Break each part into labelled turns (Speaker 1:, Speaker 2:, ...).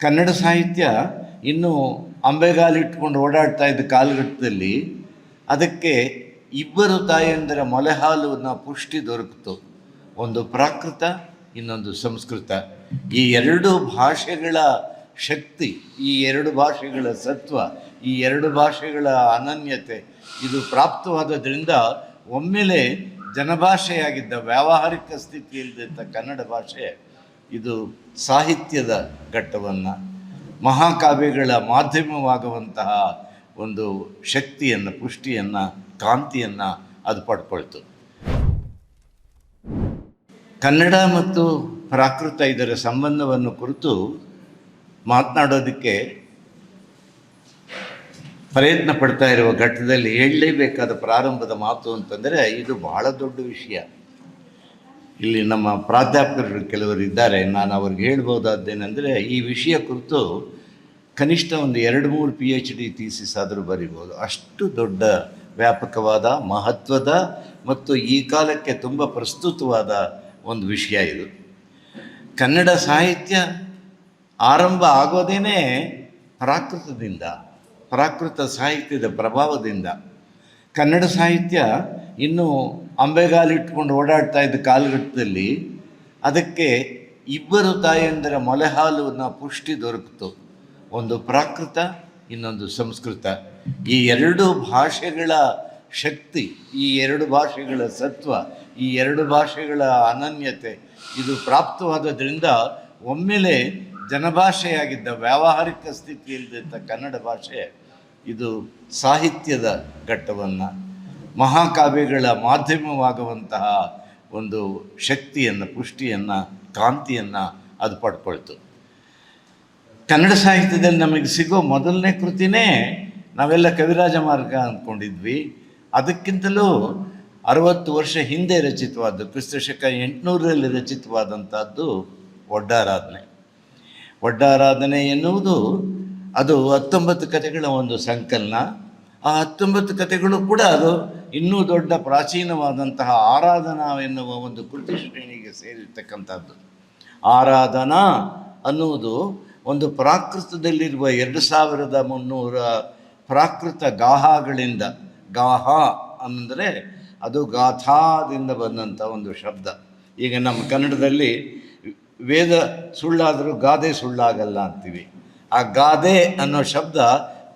Speaker 1: ಕನ್ನಡ ಸಾಹಿತ್ಯ ಇನ್ನೂ ಅಂಬೆಗಾಲಿಟ್ಕೊಂಡು ಓಡಾಡ್ತಾ ಇದ್ದ ಕಾಲಘಟ್ಟದಲ್ಲಿ ಅದಕ್ಕೆ ಇಬ್ಬರು ತಾಯಂದಿರ ಮೊಲೆಹಾಲನ್ನು ಪುಷ್ಟಿ ದೊರಕಿತು. ಒಂದು ಪ್ರಾಕೃತ, ಇನ್ನೊಂದು ಸಂಸ್ಕೃತ. ಈ ಎರಡು ಭಾಷೆಗಳ ಶಕ್ತಿ, ಈ ಎರಡು ಭಾಷೆಗಳ ಸತ್ವ, ಈ ಎರಡು ಭಾಷೆಗಳ ಅನನ್ಯತೆ, ಇದು ಪ್ರಾಪ್ತವಾದದ್ರಿಂದ ಒಮ್ಮೆಲೆ ಜನಭಾಷೆಯಾಗಿದ್ದ ವ್ಯಾವಹಾರಿಕ ಸ್ಥಿತಿಯಲ್ಲಿದ್ದ ಕನ್ನಡ ಭಾಷೆ ಇದು ಸಾಹಿತ್ಯದ ಘಟ್ಟವನ್ನು, ಮಹಾಕಾವ್ಯಗಳ ಮಾಧ್ಯಮವಾಗುವಂತಹ ಒಂದು ಶಕ್ತಿಯನ್ನು, ಪುಷ್ಟಿಯನ್ನು ಕಾಂತಿಯನ್ನು ಅದು ಪಡ್ಕೊಳ್ತು. ಕನ್ನಡ ಮತ್ತು ಪ್ರಾಕೃತ ಇದರ ಸಂಬಂಧವನ್ನು ಕುರಿತು ಮಾತನಾಡೋದಕ್ಕೆ ಪ್ರಯತ್ನ ಪಡ್ತಾ ಇರುವ ಘಟ್ಟದಲ್ಲಿ ಹೇಳಲೇಬೇಕಾದ ಪ್ರಾರಂಭದ ಮಾತು ಅಂತಂದರೆ ಇದು ಬಹಳ ದೊಡ್ಡ ವಿಷಯ. ಇಲ್ಲಿ ನಮ್ಮ ಪ್ರಾಧ್ಯಾಪಕರು ಕೆಲವರು ಇದ್ದಾರೆ. ನಾನು ಅವ್ರಿಗೆ ಹೇಳ್ಬೋದಾದ್ದೇನೆಂದರೆ, ಈ ವಿಷಯ ಕುರಿತು ಕನಿಷ್ಠ ಒಂದು ಎರಡು ಮೂರು ಪಿ ಎಚ್ ಡಿ ಥೀಸಿಸ್ ಆದರೂ ಬರಿಬೋದು. ಅಷ್ಟು ದೊಡ್ಡ ವ್ಯಾಪಕವಾದ, ಮಹತ್ವದ ಮತ್ತು ಈ ಕಾಲಕ್ಕೆ ತುಂಬ ಪ್ರಸ್ತುತವಾದ ಒಂದು ವಿಷಯ ಇದು. ಕನ್ನಡ ಸಾಹಿತ್ಯ ಆರಂಭ ಆಗೋದೇ ಪ್ರಾಕೃತದಿಂದ, ಪ್ರಾಕೃತ ಸಾಹಿತ್ಯದ ಪ್ರಭಾವದಿಂದ. ಕನ್ನಡ ಸಾಹಿತ್ಯ ಇನ್ನೂ ಅಂಬೆಗಾಲಿಟ್ಕೊಂಡು ಓಡಾಡ್ತಾ ಇದ್ದ ಕಾಲಘಟ್ಟದಲ್ಲಿ ಅದಕ್ಕೆ ಇಬ್ಬರು ತಾಯಂದಿರ ಮೊಲೆಹಾಲುವಿನ ಪುಷ್ಟಿ ದೊರಕಿತು. ಒಂದು ಪ್ರಾಕೃತ, ಇನ್ನೊಂದು ಸಂಸ್ಕೃತ. ಈ ಎರಡು ಭಾಷೆಗಳ ಶಕ್ತಿ, ಈ ಎರಡು ಭಾಷೆಗಳ ಸತ್ವ, ಈ ಎರಡು ಭಾಷೆಗಳ ಅನನ್ಯತೆ, ಇದು ಪ್ರಾಪ್ತವಾದದ್ರಿಂದ ಒಮ್ಮೆಲೆ ಜನಭಾಷೆಯಾಗಿದ್ದ ವ್ಯಾವಹಾರಿಕ ಸ್ಥಿತಿಯಲ್ಲಿದ್ದ ಕನ್ನಡ ಭಾಷೆ, ಇದು ಸಾಹಿತ್ಯದ ಘಟ್ಟವನ್ನು ಮಹಾಕಾವ್ಯಗಳ ಮಾಧ್ಯಮವಾಗುವಂತಹ ಒಂದು ಶಕ್ತಿಯನ್ನು, ಪುಷ್ಟಿಯನ್ನು ಕಾಂತಿಯನ್ನು ಅದು ಪಡ್ಕೊಳ್ತು. ಕನ್ನಡ ಸಾಹಿತ್ಯದಲ್ಲಿ ನಮಗೆ ಸಿಗೋ ಮೊದಲನೇ ಕೃತಿನೇ ನಾವೆಲ್ಲ ಕವಿರಾಜ ಮಾರ್ಗ ಅಂದ್ಕೊಂಡಿದ್ವಿ ಅದಕ್ಕಿಂತಲೂ ಅರವತ್ತು ವರ್ಷ ಹಿಂದೆ ರಚಿತವಾದ್ದು, ಕ್ರಿಸ್ತಶಕ ಎಂಟುನೂರರಲ್ಲಿ ರಚಿತವಾದಂಥದ್ದು ಒಡ್ಡಾರಾಧನೆ ಒಡ್ಡಾರಾಧನೆ ಎನ್ನುವುದು ಅದು ಹತ್ತೊಂಬತ್ತು ಕಥೆಗಳ ಒಂದು ಸಂಕಲನ. ಆ ಹತ್ತೊಂಬತ್ತು ಕಥೆಗಳು ಕೂಡ ಅದು ಇನ್ನೂ ದೊಡ್ಡ ಪ್ರಾಚೀನವಾದಂತಹ ಆರಾಧನಾ ಎನ್ನುವ ಒಂದು ಕೃತಿ ಶ್ರೇಣಿಗೆ ಸೇರಿರ್ತಕ್ಕಂಥದ್ದು. ಆರಾಧನಾ ಅನ್ನುವುದು ಒಂದು ಪ್ರಾಕೃತದಲ್ಲಿರುವ ಎರಡು ಸಾವಿರದ ಮುನ್ನೂರ ಪ್ರಾಕೃತ ಗಾಹಗಳಿಂದ, ಗಾಹ ಅಂದರೆ ಅದು ಗಾಥಾದಿಂದ ಬಂದಂಥ ಒಂದು ಶಬ್ದ. ಈಗ ನಮ್ಮ ಕನ್ನಡದಲ್ಲಿ ವೇದ ಸುಳ್ಳಾದರೂ ಗಾದೆ ಸುಳ್ಳಾಗಲ್ಲ ಅಂತೀವಿ. ಆ ಗಾದೆ ಅನ್ನೋ ಶಬ್ದ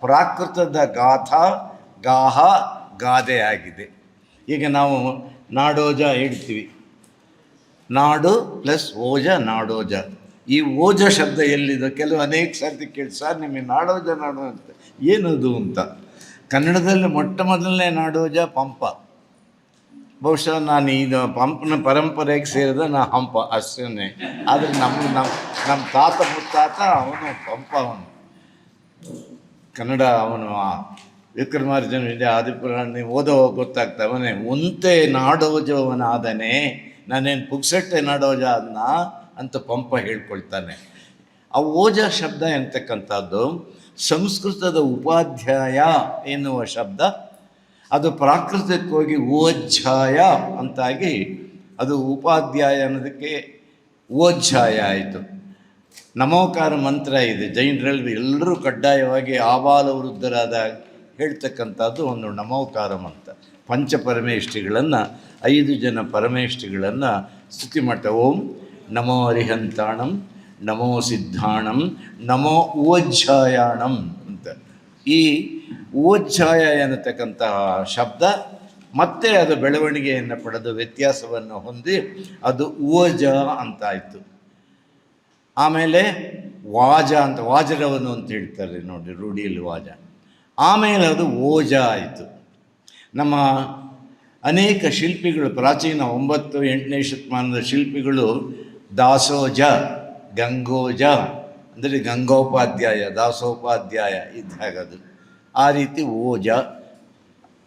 Speaker 1: ಪ್ರಾಕೃತದ ಗಾಥಾ, ಗಾಹ ಗಾದೆ ಆಗಿದೆ. ಈಗ ನಾವು ನಾಡೋಜ ಹೇಳ್ತೀವಿ. ನಾಡು ಪ್ಲಸ್ ಓಜ, ನಾಡೋಜ. ಈ ಓಜ ಶಬ್ದ ಎಲ್ಲಿದೆ? ಕೆಲವು ಅನೇಕ ಸರ್ತಿ ಕೇಳಿ, ಸರ್, ನಿಮಗೆ ನಾಡೋಜ ನಾಡೋ ಅಂತ ಏನದು ಅಂತ? ಕನ್ನಡದಲ್ಲಿ ಮೊಟ್ಟ ಮೊದಲನೇ ನಾಡೋಜ ಪಂಪ. ಬಹುಶಃ ನಾನು ಇದು ಪಂಪನ ಪರಂಪರೆಗೆ ಸೇರಿದ ನಾ ಹಂಪ ಅಷ್ಟೇ ಆದರೆ ನಮ್ಮ ನಮ್ಮ ನಮ್ಮ ತಾತ ಮುತ್ತಾತ ಅವನು ಪಂಪ ಅವನು. ಕನ್ನಡ ಅವನು ವಿಕ್ರಮಾರ್ಜುನ ಆದಿಪುರಾಣ ನೀವು ಓದೋ ಗೊತ್ತಾಗ್ತಾ ಅವನೇ ಒಂತೆ ನಾಡೋಜವನಾದನೆ ನಾನೇನು ಪುಕ್ಸಟ್ಟೆ ನಾಡೋಜ ಅದನ್ನ ಅಂತ ಪಂಪ ಹೇಳ್ಕೊಳ್ತಾನೆ. ಆ ಓಜ ಶಬ್ದ ಎಂತಕ್ಕಂಥದ್ದು? ಸಂಸ್ಕೃತದ ಉಪಾಧ್ಯಾಯ ಎನ್ನುವ ಶಬ್ದ. ಅದು ಪ್ರಾಕೃತಿಕವಾಗಿ ಓಜ್ಜಾಯ ಅಂತಾಗಿ ಅದು ಉಪಾಧ್ಯಾಯ ಅನ್ನೋದಕ್ಕೆ ಓಜ್ಜಾಯ ಆಯಿತು. ನಮೋಕಾರ ಮಂತ್ರ ಇದೆ. ಜೈನರಲ್ಲಿ ಎಲ್ಲರೂ ಕಡ್ಡಾಯವಾಗಿ ಆಬಾಲ ವೃದ್ಧರಾದ ಹೇಳ್ತಕ್ಕಂಥದ್ದು ಒಂದು ನಮೋಕಾರಂ ಅಂತ. ಪಂಚ ಪಂಚಪರಮೇಷ್ಠಿಗಳನ್ನು, ಐದು ಜನ ಪರಮೇಷ್ಠಿಗಳನ್ನು ಸ್ತುತಿ ಮಾಡ್ತಾ, ಓಂ ನಮೋ ಅರಿಹಂತಾಣಂ ನಮೋ ಸಿದ್ಧಾಣಂ, ನಮೋ ಓಜ್ಜಾಯಾಣಂ ಅಂತ. ಈ ಓಜ್ಜಾಯ ಎನ್ನತಕ್ಕಂತಹ ಶಬ್ದ ಮತ್ತೆ ಅದು ಬೆಳವಣಿಗೆಯನ್ನು ಪಡೆದು ವ್ಯತ್ಯಾಸವನ್ನು ಹೊಂದಿ ಅದು ಓಜ ಅಂತಾಯಿತು. ಆಮೇಲೆ ವಾಜ ಅಂತ, ವಾಜರವನು ಅಂತ ಹೇಳ್ತಾರೆ ನೋಡಿ ರೂಢಿಯಲ್ಲಿ ವಾಜ. ಆಮೇಲೆ ಅದು ಓಜ ಆಯಿತು. ನಮ್ಮ ಅನೇಕ ಶಿಲ್ಪಿಗಳು, ಪ್ರಾಚೀನ ಒಂಬತ್ತು, ಎಂಟನೇ ಶತಮಾನದ ಶಿಲ್ಪಿಗಳು, ದಾಸೋಜ, ಗಂಗೋಜ, ಅಂದರೆ ಗಂಗೋಪಾಧ್ಯಾಯ, ದಾಸೋಪಾಧ್ಯಾಯ ಇದ್ದಾಗದು ಆ ರೀತಿ ಓಜ,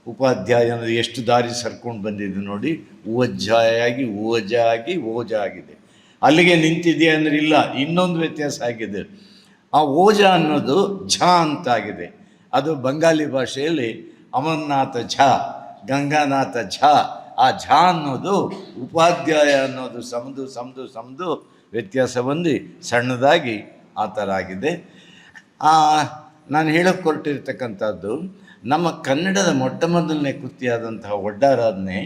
Speaker 1: ಉಪಾಧ್ಯಾಯ ಅನ್ನೋದು ಎಷ್ಟು ದಾರಿ ಸರ್ಕೊಂಡು ಬಂದಿದೆ ನೋಡಿ ಓಜ್ಜಾಯಾಗಿ ಓಜ ಆಗಿ ಓಜ ಆಗಿದೆ ಅಲ್ಲಿಗೆ ನಿಂತಿದೆ ಅಂದ್ರೆ ಇಲ್ಲ, ಇನ್ನೊಂದು ವ್ಯತ್ಯಾಸ ಆಗಿದೆ. ಆ ಓಜ ಅನ್ನೋದು ಝ ಅಂತಾಗಿದೆ. ಅದು ಬಂಗಾಲಿ ಭಾಷೆಯಲ್ಲಿ ಅಮರನಾಥ ಝ, ಗಂಗಾನಾಥ ಝ. ಆ ಝ ಅನ್ನೋದು ಉಪಾಧ್ಯಾಯ ಅನ್ನೋದು ಸಮದು ಸಮದು ಸಮದು ವ್ಯತ್ಯಾಸ ಹೊಂದಿ ಸಣ್ಣದಾಗಿ ಆ ಥರ ಆಗಿದೆ. ನಾನು ಹೇಳಕ್ಕೆ ಕೊರಟಿರ್ತಕ್ಕಂಥದ್ದು ನಮ್ಮ ಕನ್ನಡದ ಮೊಟ್ಟ ಮೊದಲನೇ ಕೃತಿಯಾದಂತಹ ಒಡ್ಡಾರಾಧನೆ,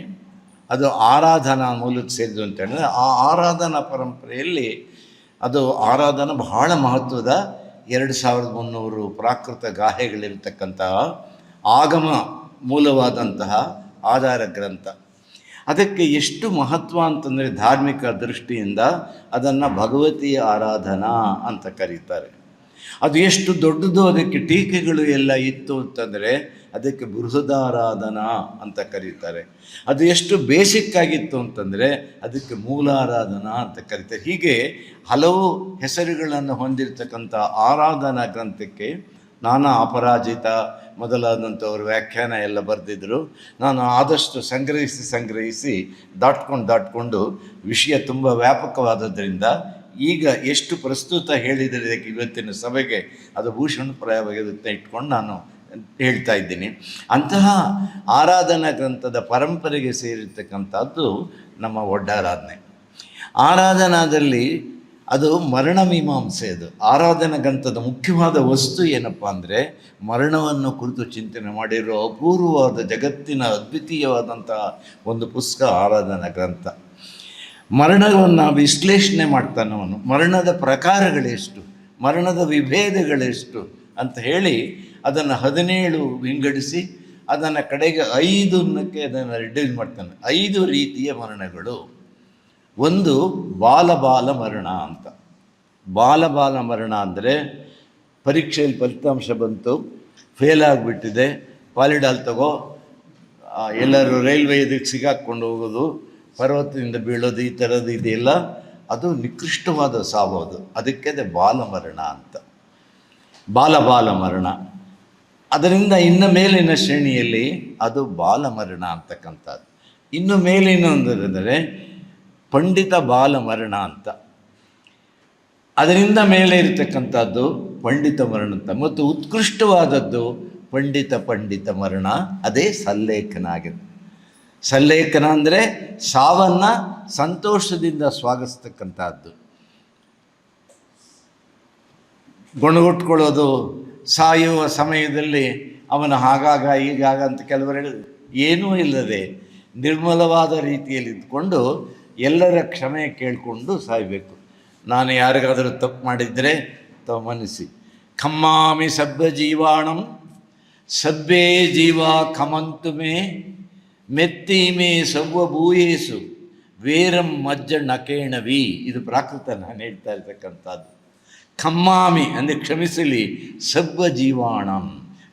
Speaker 1: ಅದು ಆರಾಧನಾ ಮೂಲಕ್ಕೆ ಸೇರಿದ್ದು ಅಂತ ಹೇಳಿದ್ರೆ, ಆ ಆರಾಧನಾ ಪರಂಪರೆಯಲ್ಲಿ ಅದು ಆರಾಧನಾ ಬಹಳ ಮಹತ್ವದ ಎರಡು ಸಾವಿರದ ಮುನ್ನೂರು ಪ್ರಾಕೃತ ಗಾಹೆಗಳಿರ್ತಕ್ಕಂತಹ ಆಗಮ ಮೂಲವಾದಂತಹ ಆಧಾರ ಗ್ರಂಥ. ಅದಕ್ಕೆ ಎಷ್ಟು ಮಹತ್ವ ಅಂತಂದರೆ ಧಾರ್ಮಿಕ ದೃಷ್ಟಿಯಿಂದ ಅದನ್ನು ಭಗವತಿಯ ಆರಾಧನಾ ಅಂತ ಕರೀತಾರೆ. ಅದು ಎಷ್ಟು ದೊಡ್ಡದು ಅದಕ್ಕೆ ಟೀಕೆಗಳು ಎಲ್ಲ ಇತ್ತು ಅಂತಂದರೆ ಅದಕ್ಕೆ ಬೃಹದಾರಾಧನಾ ಅಂತ ಕರೀತಾರೆ. ಅದು ಎಷ್ಟು ಬೇಸಿಕ್ ಆಗಿತ್ತು ಅಂತಂದರೆ ಅದಕ್ಕೆ ಮೂಲಾರಾಧನಾ ಅಂತ ಕರೀತಾರೆ. ಹೀಗೆ ಹಲವು ಹೆಸರುಗಳನ್ನು ಹೊಂದಿರತಕ್ಕಂಥ ಆರಾಧನಾ ಗ್ರಂಥಕ್ಕೆ ನಾನಾ ಅಪರಾಜಿತ ಮೊದಲಾದಂಥವ್ರ ವ್ಯಾಖ್ಯಾನ ಎಲ್ಲ ಬರೆದಿದ್ದರು ನಾನು ಆದಷ್ಟು ಸಂಗ್ರಹಿಸಿ ಸಂಗ್ರಹಿಸಿ ದಾಟ್ಕೊಂಡು ದಾಟ್ಕೊಂಡು ವಿಷಯ ತುಂಬ ವ್ಯಾಪಕವಾದದ್ರಿಂದ ಈಗ ಎಷ್ಟು ಪ್ರಸ್ತುತ ಹೇಳಿದರೆ ಇವತ್ತಿನ ಸಭೆಗೆ ಅದು ಭೂಷಣಪ್ರಾಯವಾಗಿರುತ್ತೆ ಇಟ್ಕೊಂಡು ನಾನು ಹೇಳ್ತಾ ಇದ್ದೀನಿ. ಅಂತಹ ಆರಾಧನಾ ಗ್ರಂಥದ ಪರಂಪರೆಗೆ ಸೇರಿರ್ತಕ್ಕಂಥದ್ದು ನಮ್ಮ ಒಡ್ಡಾರಾಧನೆ ಆರಾಧನಾದಲ್ಲಿ ಅದು ಮರಣ ಮೀಮಾಂಸೆ ಅದು. ಆರಾಧನಾ ಗ್ರಂಥದ ಮುಖ್ಯವಾದ ವಸ್ತು ಏನಪ್ಪ ಅಂದರೆ ಮರಣವನ್ನು ಕುರಿತು ಚಿಂತನೆ ಮಾಡಿರೋ ಅಪೂರ್ವವಾದ ಜಗತ್ತಿನ ಅದ್ವಿತೀಯವಾದಂತಹ ಒಂದು ಪುಸ್ತಕ ಆರಾಧನಾ ಗ್ರಂಥ. ಮರಣವನ್ನು ವಿಶ್ಲೇಷಣೆ ಮಾಡ್ತಾನೆ ಅವನು. ಮರಣದ ಪ್ರಕಾರಗಳೆಷ್ಟು, ಮರಣದ ವಿಭೇದಗಳೆಷ್ಟು ಅಂತ ಹೇಳಿ ಅದನ್ನು ಹದಿನೇಳು ವಿಂಗಡಿಸಿ, ಅದನ್ನು ಕಡೆಗೆ ಐದನ್ನಕ್ಕೆ ಅದನ್ನು ರಿಡ್ಯೂಸ್ ಮಾಡ್ತಾನೆ. ಐದು ರೀತಿಯ ಮರಣಗಳು. ಒಂದು ಬಾಲಬಾಲ ಮರಣ ಅಂತ. ಬಾಲಬಾಲ ಮರಣ ಅಂದರೆ ಪರೀಕ್ಷೆಯಲ್ಲಿ ಫಲಿತಾಂಶ ಬಂತು ಫೇಲ್ ಆಗಿಬಿಟ್ಟಿದೆ. ಪಾಲಿಡಾಲ್ ತಗೋ ಎಲ್ಲರೂ ರೈಲ್ವೆ ಇದಕ್ಕೆ ಸಿಗಾಕ್ಕೊಂಡು ಹೋಗೋದು, ಪರ್ವತದಿಂದ ಬೀಳೋದು, ಈ ಥರದ್ದು ಇದೆಯಲ್ಲ ಅದು ನಿಕೃಷ್ಟವಾದ ಸಾವು ಅದು. ಅದಕ್ಕೆ ಅದೇ ಬಾಲಮರಣ ಅಂತ. ಬಾಲ ಬಾಲ ಮರಣ. ಅದರಿಂದ ಇನ್ನು ಮೇಲಿನ ಶ್ರೇಣಿಯಲ್ಲಿ ಅದು ಬಾಲಮರಣ ಅಂತಕ್ಕಂಥದ್ದು. ಇನ್ನು ಮೇಲಿನೊಂದರೆಂದರೆ ಪಂಡಿತ ಬಾಲಮರಣ ಅಂತ. ಅದರಿಂದ ಮೇಲೆ ಇರತಕ್ಕಂಥದ್ದು ಪಂಡಿತ ಮರಣ ಅಂತ. ಮತ್ತು ಉತ್ಕೃಷ್ಟವಾದದ್ದು ಪಂಡಿತ ಪಂಡಿತ ಮರಣ, ಅದೇ ಸಲ್ಲೇಖನ ಆಗಿದೆ ಸಲ್ಲೇಖನ ಅಂದರೆ ಸಾವನ್ನು ಸಂತೋಷದಿಂದ ಸ್ವಾಗತಿಸ್ತಕ್ಕಂಥದ್ದು. ಗೊಣಗುಟ್ಕೊಳ್ಳೋದು ಸಾಯುವ ಸಮಯದಲ್ಲಿ ಅವನು ಹಾಗಾಗ ಈಗಾಗ ಅಂತ ಕೆಲವರು ಹೇಳಿ, ಏನೂ ಇಲ್ಲದೆ ನಿರ್ಮಲವಾದ ರೀತಿಯಲ್ಲಿ ಇದ್ಕೊಂಡು ಎಲ್ಲರ ಕ್ಷಮೆ ಕೇಳಿಕೊಂಡು ಸಾಯಬೇಕು. ನಾನು ಯಾರಿಗಾದರೂ ತಪ್ಪು ಮಾಡಿದರೆ ತಾವು ಮನಸ್ಸಿ ಖಮ್ಮಾಮಿ ಸಬ್ಬ ಜೀವಾಣಂ ಸಬ್ಬೇ ಜೀವ ಖಮಂತು ಮೇ, ಮೆತ್ತಿ ಮೇ ಸವ್ವ ಭೂಯೇಸು, ವೇರಂ ಮಜ್ಜ ನಕೇಣವಿ. ಇದು ಪ್ರಾಕೃತ ನಾನು ಹೇಳ್ತಾ ಇರ್ತಕ್ಕಂಥದ್ದು. ಖಮ್ಮಾಮಿ ಅಂದರೆ ಕ್ಷಮಿಸಲಿ ಸರ್ವ ಜೀವಾಣಂ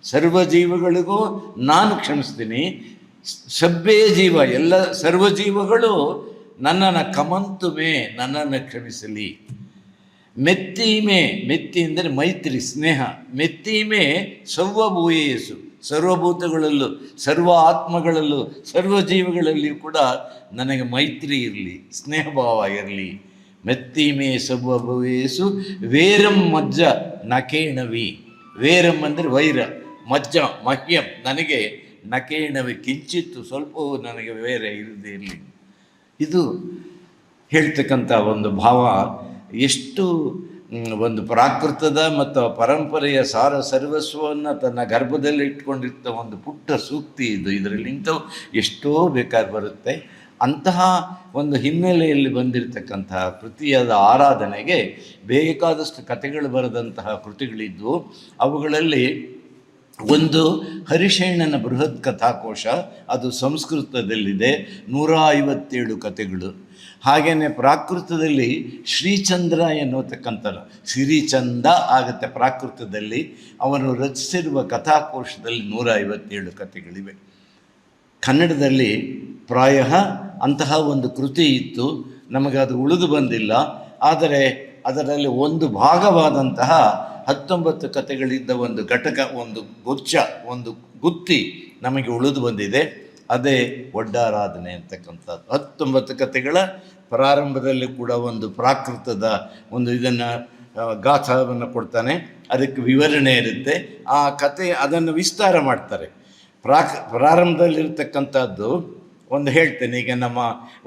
Speaker 1: ಸರ್ವ ಜೀವಗಳಿಗೂ ನಾನು ಕ್ಷಮಿಸ್ತೀನಿ. ಸಬ್ಬೇ ಜೀವ, ಎಲ್ಲ ಸರ್ವ ಜೀವಗಳು ನನ್ನನ್ನು ಕಮಂತುಮೆ, ನನ್ನನ್ನು ಕ್ಷಮಿಸಲಿ. ಮೆತ್ತೀಮೆ, ಮೆತ್ತಿ ಅಂದರೆ ಮೈತ್ರಿ, ಸ್ನೇಹ. ಮೆತ್ತೀಮೆ ಸರ್ವಭೂಯೇಸು, ಸರ್ವಭೂತಗಳಲ್ಲೂ, ಸರ್ವ ಆತ್ಮಗಳಲ್ಲೂ ಸರ್ವ ಜೀವಗಳಲ್ಲಿಯೂ ಕೂಡ ನನಗೆ ಮೈತ್ರಿ ಇರಲಿ, ಸ್ನೇಹಭಾವ ಇರಲಿ. ಮೆತ್ತೀಮೆ ಸರ್ವಭೂಯೇಸು ವೇರಂ ಮಜ್ಜ ನಕೇಣವಿ. ವೇರಂ ಅಂದರೆ ವೈರ, ಮಜ್ಜ, ಮಹ್ಯಂ, ನನಗೆ ನಕೇಣವಿ ಕಿಂಚಿತ್ತು ಸ್ವಲ್ಪವೂ ನನಗೆ ವೇರೆ ಇರದೇ ಇರಲಿ. ಇದು ಹೇಳ್ತಕ್ಕಂಥ ಒಂದು ಭಾವ. ಎಷ್ಟು ಒಂದು ಪ್ರಾಕೃತದ ಮತ್ತು ಪರಂಪರೆಯ ಸಾರ ಸರ್ವಸ್ವವನ್ನು ತನ್ನ ಗರ್ಭದಲ್ಲಿ ಇಟ್ಕೊಂಡಿರ್ತ ಒಂದು ಪುಟ್ಟ ಸೂಕ್ತಿ ಇದು. ಇದರಲ್ಲಿ ಇಂಥವು ಎಷ್ಟೋ ಬೇಕಾದ ಬರುತ್ತೆ. ಅಂತಹ ಒಂದು ಹಿನ್ನೆಲೆಯಲ್ಲಿ ಬಂದಿರತಕ್ಕಂತಹ ಕೃತಿಯಾದ ಆರಾಧನೆಗೆ ಬೇಕಾದಷ್ಟು ಕಥೆಗಳು ಬರೆದಂತಹ ಕೃತಿಗಳಿದ್ದು, ಅವುಗಳಲ್ಲಿ ಒಂದು ಹರಿಶೇಣನ ಬೃಹತ್ ಕಥಾಕೋಶ, ಅದು ಸಂಸ್ಕೃತದಲ್ಲಿದೆ ನೂರ ಐವತ್ತೇಳು ಕಥೆಗಳು. ಹಾಗೆಯೇ ಪ್ರಾಕೃತದಲ್ಲಿ ಶ್ರೀಚಂದ್ರ ಎನ್ನುವತಕ್ಕಂಥ ಶ್ರೀಚಂದ ಆಗುತ್ತೆ ಪ್ರಾಕೃತದಲ್ಲಿ, ಅವನು ರಚಿಸಿರುವ ಕಥಾಕೋಶದಲ್ಲಿ ನೂರ ಐವತ್ತೇಳು ಕಥೆಗಳಿವೆ. ಕನ್ನಡದಲ್ಲಿ ಪ್ರಾಯ ಅಂತಹ ಒಂದು ಕೃತಿ ಇತ್ತು. ನಮಗೆ ಅದು ಉಳಿದು ಬಂದಿಲ್ಲ. ಆದರೆ ಅದರಲ್ಲಿ ಒಂದು ಭಾಗವಾದಂತಹ ಹತ್ತೊಂಬತ್ತು ಕಥೆಗಳಿದ್ದ ಒಂದು ಘಟಕ, ಒಂದು ಗುಚ್ಛ, ಒಂದು ಗುತ್ತಿ ನಮಗೆ ಉಳಿದು ಬಂದಿದೆ. ಅದೇ ಒಡ್ಡಾರಾಧನೆ ಅಂತಕ್ಕಂಥದ್ದು. ಹತ್ತೊಂಬತ್ತು ಕಥೆಗಳ ಪ್ರಾರಂಭದಲ್ಲಿ ಕೂಡ ಒಂದು ಪ್ರಾಕೃತದ ಒಂದು ಇದನ್ನು ಗಾಥವನ್ನು ಕೊಡ್ತಾನೆ. ಅದಕ್ಕೆ ವಿವರಣೆ ಇರುತ್ತೆ. ಆ ಕತೆ ಅದನ್ನು ವಿಸ್ತಾರ ಮಾಡ್ತಾರೆ. ಪ್ರಾಕ್, ಪ್ರಾರಂಭದಲ್ಲಿರ್ತಕ್ಕಂಥದ್ದು ಒಂದು ಹೇಳ್ತೇನೆ, ಈಗ ನಮ್ಮ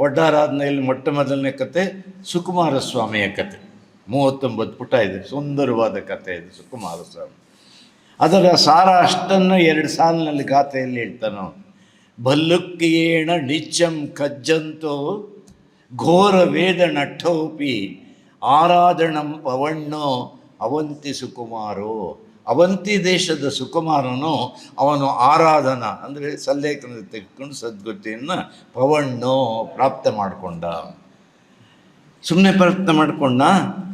Speaker 1: ಒಡ್ಡಾರಾಧನೆಯಲ್ಲಿ ಮೊಟ್ಟ ಮೊದಲನೇ ಕತೆ ಸುಕುಮಾರ ಸ್ವಾಮಿಯ ಕತೆ. ಮೂವತ್ತೊಂಬತ್ತು ಪುಟ ಇದೆ, ಸುಂದರವಾದ ಕತೆ ಇದು ಸುಕುಮಾರ ಸ್ವಾಮಿ ಅದರ ಸಾರ ಅಷ್ಟನ್ನು ಎರಡು ಸಾಲಿನಲ್ಲಿ ಗಾಥೆಯಲ್ಲಿ ಹೇಳ್ತಾನೆ ಭಲ್ಲುಕ್ಕಿಯೇಣ ನಿಚ್ಚಂ ಕಜ್ಜಂತೋ ಘೋರ ವೇದ ನಟ್ಟೋಪಿ ಆರಾಧನಂ ಪವಣ್ಣೋ ಅವಂತಿ ಸುಕುಮಾರೋ. ಅವಂತಿ ದೇಶದ ಸುಕುಮಾರನು ಅವನು ಆರಾಧನ, ಅಂದರೆ ಸಲ್ಲೇಖನ ತೆಗೆದುಕೊಂಡು ಸದ್ಗತಿಯನ್ನು ಪವಣ್ಣು ಪ್ರಾಪ್ತ ಮಾಡಿಕೊಂಡ. ಸುಮ್ಮನೆ ಪ್ರಯತ್ನ ಮಾಡಿಕೊಂಡ,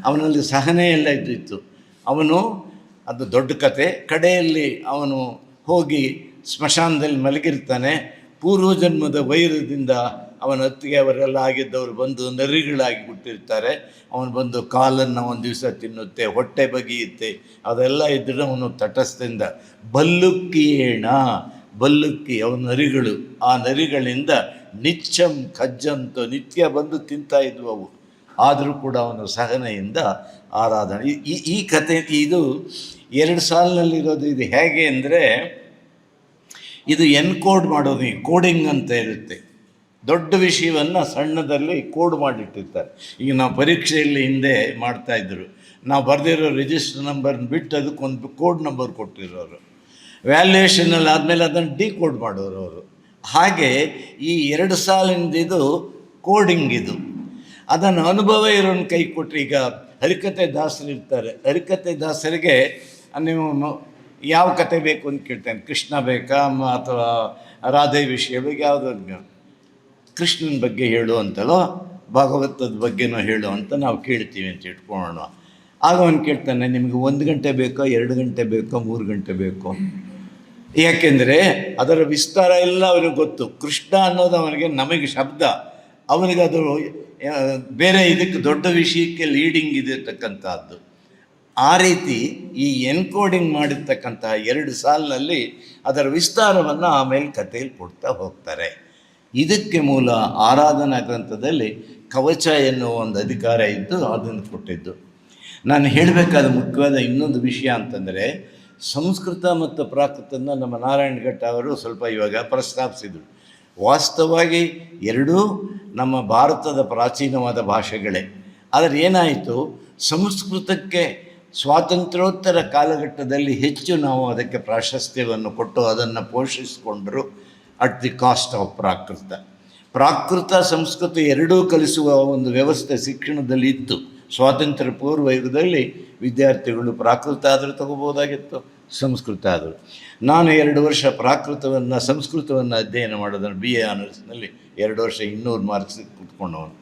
Speaker 1: ಅವನಲ್ಲಿ ಸಹನೆ ಎಲ್ಲ ಇದ್ದಿತ್ತು. ಅವನು, ಅದು ದೊಡ್ಡ ಕತೆ, ಕಡೆಯಲ್ಲಿ ಅವನು ಹೋಗಿ ಸ್ಮಶಾನದಲ್ಲಿ ಮಲಗಿರ್ತಾನೆ. ಪೂರ್ವಜನ್ಮದ ವೈರದಿಂದ ಅವನ ಹತ್ತಿಗೆ ಅವರೆಲ್ಲ ಆಗಿದ್ದವರು ಬಂದು ನರಿಗಳಾಗಿ ಬಿಟ್ಟಿರ್ತಾರೆ. ಅವನು ಬಂದು ಕಾಲನ್ನು ಒಂದು ದಿವಸ ತಿನ್ನುತ್ತೆ, ಹೊಟ್ಟೆ ಬಗೆಯುತ್ತೆ. ಅದೆಲ್ಲ ಇದ್ದರೆ ಅವನು ತಟಸ್ಥದಿಂದ ಬಲ್ಲುಕ್ಕಿಯೇಣ, ಬಲ್ಲುಕ್ಕಿ ಅವನ ನರಿಗಳು. ಆ ನರಿಗಳಿಂದ ನಿಚ್ಚಂ ಕಜ್ಜಂತು ನಿತ್ಯ ಬಂದು ತಿಂತಾ ಇದ್ವು ಅವು. ಆದರೂ ಕೂಡ ಅವನು ಸಹನೆಯಿಂದ ಆರಾಧನೆ. ಈ- ಈ ಕತೆ ಇದು ಎರಡು ಸಾಲಿನಲ್ಲಿರೋದು ಇದು ಹೇಗೆ ಅಂದರೆ, ಇದು ಎನ್ಕೋಡ್ ಮಾಡೋದು, ಈ ಕೋಡಿಂಗ್ ಅಂತ ಇರುತ್ತೆ. ದೊಡ್ಡ ವಿಷಯವನ್ನು ಸಣ್ಣದಲ್ಲಿ ಕೋಡ್ ಮಾಡಿಟ್ಟಿರ್ತಾರೆ. ಈಗ ನಾವು ಪರೀಕ್ಷೆಯಲ್ಲಿ ಹಿಂದೆ ಮಾಡ್ತಾಯಿದ್ರು ನಾವು ಬರೆದಿರೋ ರಿಜಿಸ್ಟರ್ ನಂಬರ್ನ ಬಿಟ್ಟು ಅದಕ್ಕೊಂದು ಕೋಡ್ ನಂಬರ್ ಕೊಟ್ಟಿರೋರು. ವ್ಯಾಲ್ಯೂಯೇಷನಲ್ಲಿ ಆದಮೇಲೆ ಅದನ್ನು ಡಿಕೋಡ್ ಮಾಡೋರು ಅವರು. ಹಾಗೆ ಈ ಎರಡು ಸಾಲಿಂದ ಇದು ಕೋಡಿಂಗ್ ಇದು. ಅದನ್ನು ಅನುಭವ ಇರೋನ್ ಕೈ ಕೊಟ್ಟರೆ ಈಗ ಹರಿಕತೆ ದಾಸರು ಇರ್ತಾರೆ. ಹರಿಕತೆ ದಾಸರಿಗೆ ನೀವು ಯಾವ ಕತೆ ಬೇಕು ಅಂತ ಕೇಳ್ತೇನೆ. ಕೃಷ್ಣ ಬೇಕಾ ಅಥವಾ ರಾಧೆ ವಿಷಯ ಬೇಕು ಯಾವುದೋ ಕೃಷ್ಣನ ಬಗ್ಗೆ ಹೇಳು ಅಂತಲೋ, ಭಾಗವತದ ಬಗ್ಗೆನೋ ಹೇಳು ಅಂತ ನಾವು ಕೇಳ್ತೀವಿ ಅಂತ ಇಟ್ಕೊಳ್ಳೋಣ. ಆಗ ಅವನು ಕೇಳ್ತಾನೆ, ನಿಮಗೆ ಒಂದು ಗಂಟೆ ಬೇಕೋ, ಎರಡು ಗಂಟೆ ಬೇಕೋ, ಮೂರು ಗಂಟೆ ಬೇಕೋ? ಯಾಕೆಂದರೆ ಅದರ ವಿಸ್ತಾರ ಎಲ್ಲ ಅವನಿಗೆ ಗೊತ್ತು. ಕೃಷ್ಣ ಅನ್ನೋದು ಅವನಿಗೆ ನಮಗೆ ಶಬ್ದ. ಅವನಿಗೆ ಅದು ಬೇರೆ ಇದಕ್ಕೆ ದೊಡ್ಡ ವಿಷಯಕ್ಕೆ ಲೀಡಿಂಗ್ ಇದಿರ್ತಕ್ಕಂಥದ್ದು ಆ ರೀತಿ ಈ ಎನ್ಕೋಡಿಂಗ್ ಮಾಡಿರ್ತಕ್ಕಂತಹ ಎರಡು ಸಾಲಿನಲ್ಲಿ ಅದರ ವಿಸ್ತಾರವನ್ನು ಆಮೇಲೆ ಕಥೆಯಲ್ಲಿ ಕೊಡ್ತಾ ಹೋಗ್ತಾರೆ. ಇದಕ್ಕೆ ಮೂಲ ಆರಾಧನಾ ಗ್ರಂಥದಲ್ಲಿ ಕವಚ ಎನ್ನುವ ಒಂದು ಅಧಿಕಾರ ಇದ್ದು ಅದನ್ನು ಕೊಟ್ಟಿದ್ದು. ನಾನು ಹೇಳಬೇಕಾದ ಮುಖ್ಯವಾದ ಇನ್ನೊಂದು ವಿಷಯ ಅಂತಂದರೆ, ಸಂಸ್ಕೃತ ಮತ್ತು ಪ್ರಾಕೃತನ ನಮ್ಮ ನಾರಾಯಣ ಘಟ್ಟ ಅವರು ಸ್ವಲ್ಪ ಇವಾಗ ಪ್ರಸ್ತಾಪಿಸಿದರು. ವಾಸ್ತವವಾಗಿ ಎರಡೂ ನಮ್ಮ ಭಾರತದ ಪ್ರಾಚೀನವಾದ ಭಾಷೆಗಳೇ. ಆದರೆ ಏನಾಯಿತು? ಸಂಸ್ಕೃತಕ್ಕೆ ಸ್ವಾತಂತ್ರ್ಯೋತ್ತರ ಕಾಲಘಟ್ಟದಲ್ಲಿ ಹೆಚ್ಚು ನಾವು ಅದಕ್ಕೆ ಪ್ರಾಶಸ್ತ್ಯವನ್ನು ಕೊಟ್ಟು ಅದನ್ನು ಪೋಷಿಸಿಕೊಂಡರು at the cost of Prakrit. Prakrit Sanskrit ಎರಡೂ ಕಲಿಸುವ ಒಂದು ವ್ಯವಸ್ಥೆ ಶಿಕ್ಷಣದಲ್ಲಿ ಇತ್ತು. ಸ್ವಾತಂತ್ರ್ಯ ಪೂರ್ವ ಯುಗದಲ್ಲಿ ವಿದ್ಯಾರ್ಥಿಗಳು ಪ್ರಾಕೃತ ಆದರೂ ತಗೋಬೋದಾಗಿತ್ತು ಸಂಸ್ಕೃತ ಆದರೂ. ನಾನು ಎರಡು ವರ್ಷ ಪ್ರಾಕೃತವನ್ನು, ಸಂಸ್ಕೃತವನ್ನು ಅಧ್ಯಯನ ಮಾಡೋದನ್ನು ಬಿ ಎ ಆನರ್ಸ್ನಲ್ಲಿ. ಎರಡು ವರ್ಷ ಇನ್ನೂರು ಮಾರ್ಕ್ಸ್ ಕುತ್ಕೊಂಡವನು.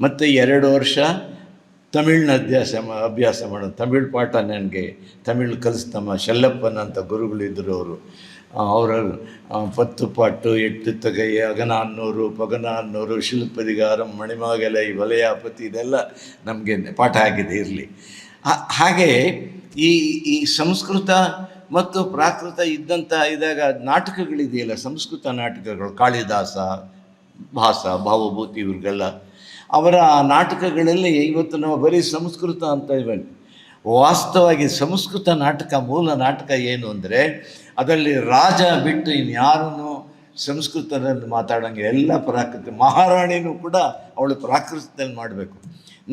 Speaker 1: ಮತ್ತು ಎರಡು ವರ್ಷ ತಮಿಳ್ನ ಅಧ್ಯಾಸ ಅಭ್ಯಾಸ ಮಾಡೋದು ತಮಿಳ್ ಪಾಠ ನನಗೆ, ತಮಿಳು ಕಲಿಸ್ತಮ್ಮ ಶೆಲ್ಲಪ್ಪನ ಅಂತ ಗುರುಗಳಿದ್ದರು ಅವರು. ಅವರ ಪತ್ತು ಪಾಟು ಎಟ್ಟು ತಗೈ ಅಗನಾನ್ನೂರು, ಪಗನಾನ್ನೂರು, ಶಿಲ್ಪದಿಗಾರಂ, ಮಣಿಮಾಗಲೈ, ವಲಯಾಪತಿ, ಇದೆಲ್ಲ ನಮಗೆ ಪಾಠ ಆಗಿದೆ ಇರಲಿ. ಹಾಗೆ ಈ ಈ ಸಂಸ್ಕೃತ ಮತ್ತು ಪ್ರಾಕೃತ ಇದ್ದಂಥ ಇದಾಗ ನಾಟಕಗಳಿದೆಯಲ್ಲ, ಸಂಸ್ಕೃತ ನಾಟಕಗಳು, ಕಾಳಿದಾಸ, ಭಾಸ, ಭಾವಭೂತಿ, ಇವ್ರಿಗೆಲ್ಲ. ಅವರ ನಾಟಕಗಳಲ್ಲಿ ಇವತ್ತು ನಾವು ಬರೀ ಸಂಸ್ಕೃತ ಅಂತ ಇವೆ. ವಾಸ್ತವವಾಗಿ ಸಂಸ್ಕೃತ ನಾಟಕ ಮೂಲ ನಾಟಕ ಏನು ಅಂದರೆ ಅದರಲ್ಲಿ ರಾಜ ಬಿಟ್ಟು ಇನ್ಯಾರೂ ಸಂಸ್ಕೃತದಲ್ಲಿ ಮಾತಾಡೋಂಗೆ ಎಲ್ಲ ಪ್ರಾಕೃತ ಮಹಾರಾಣಿನೂ ಕೂಡ ಅವಳು ಪ್ರಾಕೃತದಲ್ಲಿ ಮಾಡಬೇಕು.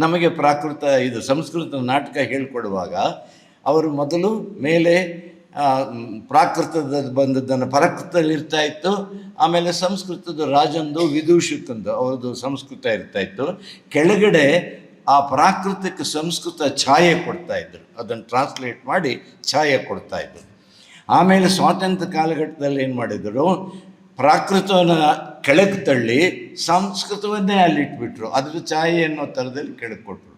Speaker 1: ನಮಗೆ ಪ್ರಾಕೃತ ಇದು ಸಂಸ್ಕೃತ ನಾಟಕ ಹೇಳ್ಕೊಡುವಾಗ ಅವರು ಮೊದಲು ಮೇಲೆ ಪ್ರಾಕೃತದ ಬಂದದ್ದನ್ನು ಪ್ರಾಕೃತದಲ್ಲಿ ಇರ್ತಾ ಇತ್ತು, ಆಮೇಲೆ ಸಂಸ್ಕೃತದ ರಾಜಂದು ವಿದೂಷಕಂದು ಅವ್ರದ್ದು ಸಂಸ್ಕೃತ ಇರ್ತಾ ಇತ್ತು. ಕೆಳಗಡೆ ಆ ಪ್ರಾಕೃತಿಕ ಸಂಸ್ಕೃತ ಛಾಯೆ ಕೊಡ್ತಾ ಇದ್ದರು ಅದನ್ನು ಟ್ರಾನ್ಸ್ಲೇಟ್ ಮಾಡಿ ಛಾಯೆ ಕೊಡ್ತಾ ಇದ್ದರು ಆಮೇಲೆ ಸ್ವಾತಂತ್ರ್ಯ ಕಾಲಘಟ್ಟದಲ್ಲಿ ಏನು ಮಾಡಿದರು? ಪ್ರಾಕೃತವನ್ನು ಕೆಳಗೆ ತಳ್ಳಿ ಸಂಸ್ಕೃತವನ್ನೇ ಅಲ್ಲಿಟ್ಬಿಟ್ರು. ಅದ್ರ ಛಾಯೆ ಅನ್ನೋ ಥರದಲ್ಲಿ ಕೆಳಗೆ ಕೊಟ್ಟರು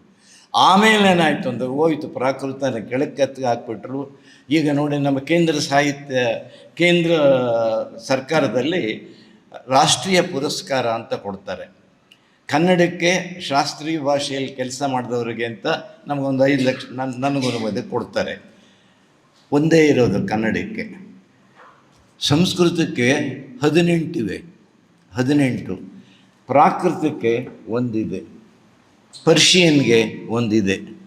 Speaker 1: ಆಮೇಲೆ ಏನಾಯಿತು ಅಂದರೆ ಹೋಯಿತು, ಪ್ರಾಕೃತನ ಕೆಳಕ್ಕೆ ಹಾಕ್ಬಿಟ್ರು. ಈಗ ನೋಡಿ ನಮ್ಮ ಕೇಂದ್ರ ಸಾಹಿತ್ಯ, ಕೇಂದ್ರ ಸರ್ಕಾರದಲ್ಲಿ ರಾಷ್ಟ್ರೀಯ ಪುರಸ್ಕಾರ ಅಂತ ಕೊಡ್ತಾರೆ. ಕನ್ನಡಕ್ಕೆ ಶಾಸ್ತ್ರೀಯ ಭಾಷೆಯಲ್ಲಿ ಕೆಲಸ ಮಾಡಿದವರಿಗೆ ಅಂತ ನಮಗೊಂದು ಐದು ಲಕ್ಷ ನನ್ನ ನನಗೂ ಕೊಡ್ತಾರೆ. ಒಂದೇ ಇರೋದು ಕನ್ನಡಕ್ಕೆ. ಸಂಸ್ಕೃತಕ್ಕೆ ಹದಿನೆಂಟಿವೆ. ಹದಿನೆಂಟು. ಪ್ರಾಕೃತಕ್ಕೆ ಒಂದಿದೆ. ಪರ್ಷಿಯನ್ಗೆ ಒಂದಿದೆ.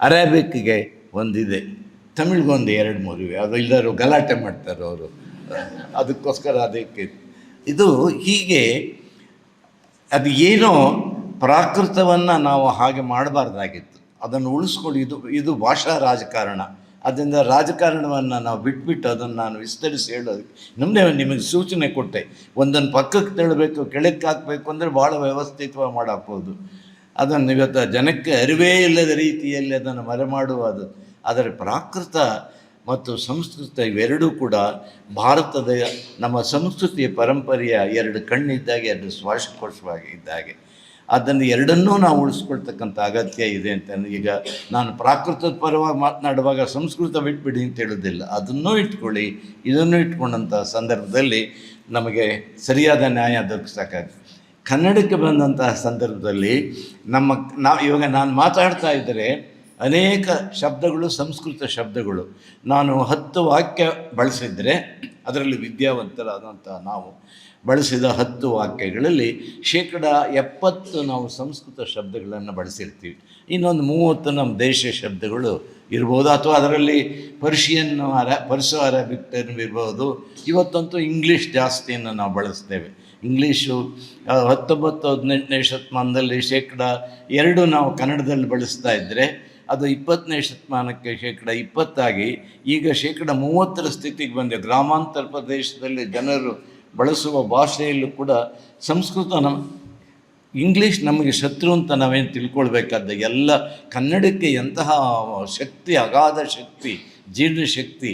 Speaker 1: ಅರೇಬಿಕ್ಗೆ ಒಂದಿದೆ. ತಮಿಳ್ಗೊಂದು ಎರಡು ಮೂರು ಇವೆ ಅದು ಇಲ್ಲರೂ ಗಲಾಟೆ ಮಾಡ್ತಾರೆ ಅವರು ಅದಕ್ಕೋಸ್ಕರ ಅದಕ್ಕೆ ಇದು ಹೀಗೆ ಅದು ಏನೋ ಪ್ರಾಕೃತವನ್ನು ನಾವು ಹಾಗೆ ಮಾಡಬಾರ್ದಾಗಿತ್ತು. ಅದನ್ನು ಉಳಿಸ್ಕೊಂಡು ಇದು ಇದು ಭಾಷಾ ರಾಜಕಾರಣ. ಅದರಿಂದ ರಾಜಕಾರಣವನ್ನು ನಾವು ಬಿಟ್ಬಿಟ್ಟು ಅದನ್ನು ನಾನು ವಿಸ್ತರಿಸಿ ಹೇಳೋದಕ್ಕೆ ನಮ್ಮದೇ ನಿಮಗೆ ಸೂಚನೆ ಕೊಟ್ಟೆ. ಒಂದನ್ನು ಪಕ್ಕಕ್ಕೆ ತಳ್ಳಬೇಕು, ಕೆಳಕ್ಕೆ ಹಾಕಬೇಕು ಅಂದರೆ ಭಾಳ ವ್ಯವಸ್ಥಿತವಾಗಿ ಮಾಡಾಕ್ಬೋದು ಅದನ್ನು ಇವತ್ತು ಜನಕ್ಕೆ ಅರಿವೇ ಇಲ್ಲದ ರೀತಿಯಲ್ಲಿ ಅದನ್ನು ಮರೆಮಾಡುವ ಅದು. ಆದರೆ ಪ್ರಾಕೃತ ಮತ್ತು ಸಂಸ್ಕೃತ ಇವೆರಡೂ ಕೂಡ ಭಾರತದ ನಮ್ಮ ಸಂಸ್ಕೃತಿಯ ಪರಂಪರೆಯ ಎರಡು ಕಣ್ಣಿದ್ದಾಗೆ, ಎರಡು ಶ್ವಾಸಕೋಶವಾಗಿ ಇದ್ದಾಗೆ. ಅದನ್ನು ಎರಡನ್ನೂ ನಾವು ಉಳಿಸ್ಕೊಳ್ತಕ್ಕಂಥ ಅಗತ್ಯ ಇದೆ ಅಂತ ಈಗ ನಾನು ಪ್ರಾಕೃತದ ಪರವಾಗಿ ಮಾತನಾಡುವಾಗ ಸಂಸ್ಕೃತ ಬಿಟ್ಬಿಡಿ ಅಂತ ಹೇಳೋದಿಲ್ಲ ಅದನ್ನೂ ಇಟ್ಕೊಳ್ಳಿ, ಇದನ್ನೂ ಇಟ್ಕೊಂಡಂಥ ಸಂದರ್ಭದಲ್ಲಿ ನಮಗೆ ಸರಿಯಾದ ನ್ಯಾಯ ದೊರಕಿಸೋಕ್ಕಾಗ್ತದೆ ಕನ್ನಡಕ್ಕೆ ಬಂದಂತಹ ಸಂದರ್ಭದಲ್ಲಿ ನಮ್ಮ, ನಾವು ಇವಾಗ ನಾನು ಮಾತಾಡ್ತಾ ಇದ್ದರೆ ಅನೇಕ ಶಬ್ದಗಳು, ಸಂಸ್ಕೃತ ಶಬ್ದಗಳು. ನಾನು ಹತ್ತು ವಾಕ್ಯ ಬಳಸಿದರೆ ಅದರಲ್ಲಿ ವಿದ್ಯಾವಂತರಾದಂಥ ನಾವು ಬಳಸಿದ ಹತ್ತು ವಾಕ್ಯಗಳಲ್ಲಿ ಶೇಕಡ ಎಪ್ಪತ್ತು ನಾವು ಸಂಸ್ಕೃತ ಶಬ್ದಗಳನ್ನು ಬಳಸಿರ್ತೀವಿ. ಇನ್ನೊಂದು ಮೂವತ್ತು ನಮ್ಮ ದೇಶ ಶಬ್ದಗಳು ಇರ್ಬೋದು, ಅಥವಾ ಅದರಲ್ಲಿ ಪರ್ಷಿಯನ್ ಅರ, ಪರ್ಸೋ ಅರಬಿಕ್ ಟರ್ಮ್ ಇರ್ಬೋದು. ಇವತ್ತಂತೂ ಇಂಗ್ಲೀಷ್ ಜಾಸ್ತಿಯನ್ನು ನಾವು ಬಳಸ್ತೇವೆ. ಇಂಗ್ಲೀಷು ಹತ್ತೊಂಬತ್ತು ಹದಿನೆಂಟನೇ ಶತಮಾನದಲ್ಲಿ ಶೇಕಡ ಎರಡು ನಾವು ಕನ್ನಡದಲ್ಲಿ ಬಳಸ್ತಾ ಇದ್ದರೆ ಅದು ಇಪ್ಪತ್ತನೇ ಶತಮಾನಕ್ಕೆ ಶೇಕಡ ಇಪ್ಪತ್ತಾಗಿ, ಈಗ ಶೇಕಡ ಮೂವತ್ತರ ಸ್ಥಿತಿಗೆ ಬಂದಿದೆ. ಗ್ರಾಮಾಂತರ ಪ್ರದೇಶದಲ್ಲಿ ಜನರು ಬಳಸುವ ಭಾಷೆಯಲ್ಲೂ ಕೂಡ ಸಂಸ್ಕೃತ ನಮ್ಮ ಇಂಗ್ಲೀಷ್ ನಮಗೆ ಶತ್ರು ಅಂತ ನಾವೇನು ತಿಳ್ಕೊಳ್ಬೇಕಾದ ಎಲ್ಲ ಕನ್ನಡಕ್ಕೆ ಎಂತಹ ಶಕ್ತಿ, ಅಗಾಧ ಶಕ್ತಿ ಜೀರ್ಣಶಕ್ತಿ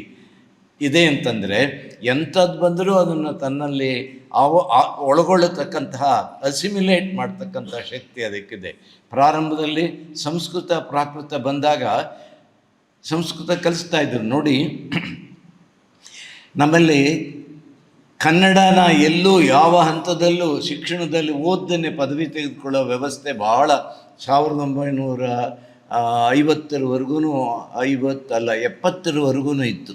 Speaker 1: ಇದೆ ಅಂತಂದರೆ ಎಂಥದ್ದು ಬಂದರೂ ಅದನ್ನು ತನ್ನಲ್ಲಿ ಅವ ಒಳಗೊಳ್ಳತಕ್ಕಂತಹ ಅಸಿಮ್ಯುಲೇಟ್ ಮಾಡ್ತಕ್ಕಂಥ ಶಕ್ತಿ ಅದಕ್ಕಿದೆ. ಪ್ರಾರಂಭದಲ್ಲಿ ಸಂಸ್ಕೃತ, ಪ್ರಾಕೃತ ಬಂದಾಗ ಸಂಸ್ಕೃತ ಕಲಿಸ್ತಾ ಇದ್ರು. ನೋಡಿ, ನಮ್ಮಲ್ಲಿ ಕನ್ನಡನ ಎಲ್ಲೂ ಯಾವ ಹಂತದಲ್ಲೂ ಶಿಕ್ಷಣದಲ್ಲಿ ಓದ್ದನ್ನೇ ಪದವಿ ತೆಗೆದುಕೊಳ್ಳೋ ವ್ಯವಸ್ಥೆ ಬಹಳ ಸಾವಿರದ ಒಂಬೈನೂರ ಐವತ್ತರವರೆಗೂ ಐವತ್ತಲ್ಲ ಎಪ್ಪತ್ತರವರೆಗೂ ಇತ್ತು.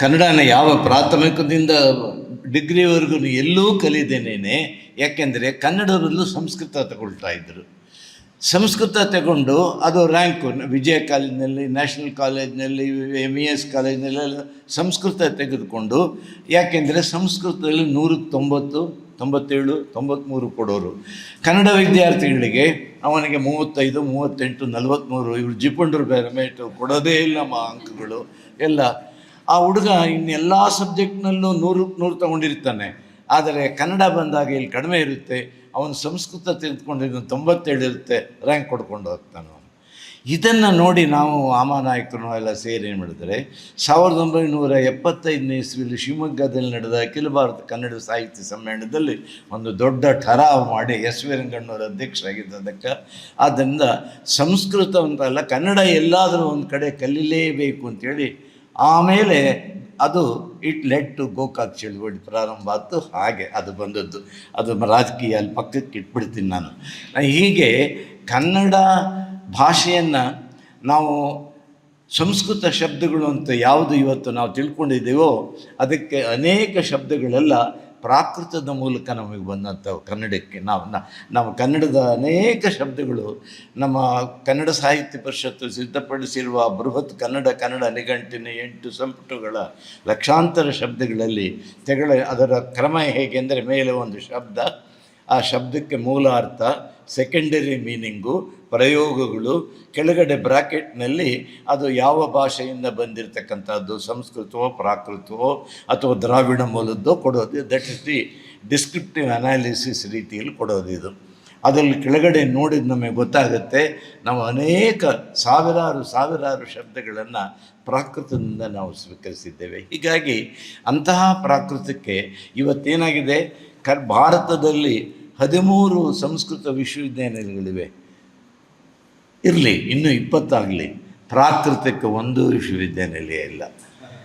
Speaker 1: ಕನ್ನಡನ ಯಾವ ಪ್ರಾಥಮಿಕದಿಂದ ಡಿಗ್ರಿವರೆಗೂ ಎಲ್ಲೂ ಕಲಿದೇನೇನೆ, ಯಾಕೆಂದರೆ ಕನ್ನಡದಲ್ಲೂ ಸಂಸ್ಕೃತ ತಗೊಳ್ತಾ ಇದ್ದರು ಸಂಸ್ಕೃತ ತಗೊಂಡು ಅದು ರ್ಯಾಂಕು ವಿಜಯ ಕಾಲೇಜಿನಲ್ಲಿ ನ್ಯಾಷನಲ್ ಕಾಲೇಜಿನಲ್ಲಿ ಎಂ ಇ ಎಸ್ ಕಾಲೇಜಿನಲ್ಲೆಲ್ಲ ಸಂಸ್ಕೃತ ತೆಗೆದುಕೊಂಡು, ಯಾಕೆಂದರೆ ಸಂಸ್ಕೃತದಲ್ಲಿ ನೂರ ತೊಂಬತ್ತು ತೊಂಬತ್ತೇಳು ತೊಂಬತ್ತ್ಮೂರು ಕೊಡೋರು. ಕನ್ನಡ ವಿದ್ಯಾರ್ಥಿಗಳಿಗೆ ಅವನಿಗೆ ಮೂವತ್ತೈದು, ಮೂವತ್ತೆಂಟು ನಲವತ್ತ್ಮೂರು ಇವರು ಜಿಪುಂಡ್ರು ಬೇರೆ ಮೇಟು ಕೊಡೋದೇ ಇಲ್ಲ ನಮ್ಮ ಅಂಕಗಳು, ಎಲ್ಲ ಆ ಹುಡುಗ ಇನ್ನೆಲ್ಲ ಸಬ್ಜೆಕ್ಟ್ನಲ್ಲೂ ನೂರು ನೂರು ತಗೊಂಡಿರ್ತಾನೆ. ಆದರೆ ಕನ್ನಡ ಬಂದಾಗ ಇಲ್ಲಿ ಕಡಿಮೆ ಇರುತ್ತೆ. ಅವನು ಸಂಸ್ಕೃತ ತೆಗೆದುಕೊಂಡಿದ್ದು ತೊಂಬತ್ತೇಳು ಇರುತ್ತೆ. ರ್ಯಾಂಕ್ ಕೊಡ್ಕೊಂಡು ಹೋಗ್ತಾನೆ ಇದನ್ನು ನೋಡಿ ನಾವು ಆಮಾನಾಯಕರು ಎಲ್ಲ ಸೇರಿ ಏನು ಮಾಡಿದರೆ, ಸಾವಿರದ ಒಂಬೈನೂರ ಎಪ್ಪತ್ತೈದನೇ ಇಸ್ವಿಯಲ್ಲಿ ಶಿವಮೊಗ್ಗದಲ್ಲಿ ನಡೆದ ಅಖಿಲ ಭಾರತ ಕನ್ನಡ ಸಾಹಿತ್ಯ ಸಮ್ಮೇಳನದಲ್ಲಿ ಒಂದು ದೊಡ್ಡ ಠರಾವ್ ಮಾಡಿ ಎಸ್ ವಿ ಅಧ್ಯಕ್ಷರಾಗಿದ್ದ ಅದಕ್ಕೆ. ಆದ್ದರಿಂದ ಸಂಸ್ಕೃತ ಅಂತಲ್ಲ ಕನ್ನಡ ಎಲ್ಲಾದರೂ ಒಂದು ಕಡೆ ಕಲೀಲೇಬೇಕು ಅಂತೇಳಿ ಆಮೇಲೆ ಅದು ಇಟ್ ಲೆಟ್ ಟು ಗೋಕಾಕ್ ಚಳುವಳಿ ಪ್ರಾರಂಭ ಆಯಿತು, ಹಾಗೆ ಅದು ಬಂದದ್ದು. ಅದು ರಾಜಕೀಯ ಅಲ್ಲಿ ಪಕ್ಕಕ್ಕೆ ಇಟ್ಬಿಡ್ತೀನಿ ನಾನು. ಹೀಗೆ ಕನ್ನಡ ಭಾಷೆಯನ್ನು ನಾವು ಸಂಸ್ಕೃತ ಶಬ್ದಗಳು ಅಂತ ಯಾವುದು ಇವತ್ತು ನಾವು ತಿಳ್ಕೊಂಡಿದ್ದೀವೋ, ಅದಕ್ಕೆ ಅನೇಕ ಶಬ್ದಗಳೆಲ್ಲ ಪ್ರಾಕೃತದ ಮೂಲಕ ನಮಗೆ ಬಂದಂಥ ಕನ್ನಡಕ್ಕೆ ನಾವು ನಮ್ಮ ಕನ್ನಡದ ಅನೇಕ ಶಬ್ದಗಳು, ನಮ್ಮ ಕನ್ನಡ ಸಾಹಿತ್ಯ ಪರಿಷತ್ತು ಸಿದ್ಧಪಡಿಸಿರುವ ಬೃಹತ್ ಕನ್ನಡ ಕನ್ನಡ ನಿಘಂಟಿನ ಎಂಟು ಸಂಪುಟಗಳ ಲಕ್ಷಾಂತರ ಶಬ್ದಗಳಲ್ಲಿ ತೆಗಳ, ಅದರ ಕ್ರಮ ಹೇಗೆಂದರೆ ಮೇಲೆ ಒಂದು ಶಬ್ದ ಆ ಶಬ್ದಕ್ಕೆ ಮೂಲ ಅರ್ಥ ಸೆಕೆಂಡರಿ ಮೀನಿಂಗು ಪ್ರಯೋಗಗಳು, ಕೆಳಗಡೆ ಬ್ರಾಕೆಟ್ನಲ್ಲಿ ಅದು ಯಾವ ಭಾಷೆಯಿಂದ ಬಂದಿರತಕ್ಕಂಥದ್ದು, ಸಂಸ್ಕೃತವೋ, ಪ್ರಾಕೃತವೋ ಅಥವಾ ದ್ರಾವಿಡ ಮೂಲದ್ದೋ ಕೊಡೋದು that is the descriptive analysis ರೀತಿಯಲ್ಲಿ ಕೊಡೋದು ಇದು. ಅದರಲ್ಲಿ ಕೆಳಗಡೆ ನೋಡಿದ ನಮಗೆ ಗೊತ್ತಾಗುತ್ತೆ, ನಾವು ಅನೇಕ ಸಾವಿರಾರು ಸಾವಿರಾರು ಶಬ್ದಗಳನ್ನು ಪ್ರಾಕೃತದಿಂದ ನಾವು ಸ್ವೀಕರಿಸಿದ್ದೇವೆ. ಹೀಗಾಗಿ ಅಂತಹ ಪ್ರಾಕೃತಕ್ಕೆ ಇವತ್ತೇನಾಗಿದೆ? ಕರ್, ಭಾರತದಲ್ಲಿ ಹದಿಮೂರು ಸಂಸ್ಕೃತ ವಿಶ್ವವಿದ್ಯಾನಿಲಯಗಳಿವೆ. ಇರಲಿ, ಇನ್ನೂ ಇಪ್ಪತ್ತಾಗಲಿ. ಪ್ರಾಕೃತಕ್ಕೆ ಒಂದು ವಿಶ್ವವಿದ್ಯಾನಿಲಯ ಇಲ್ಲ.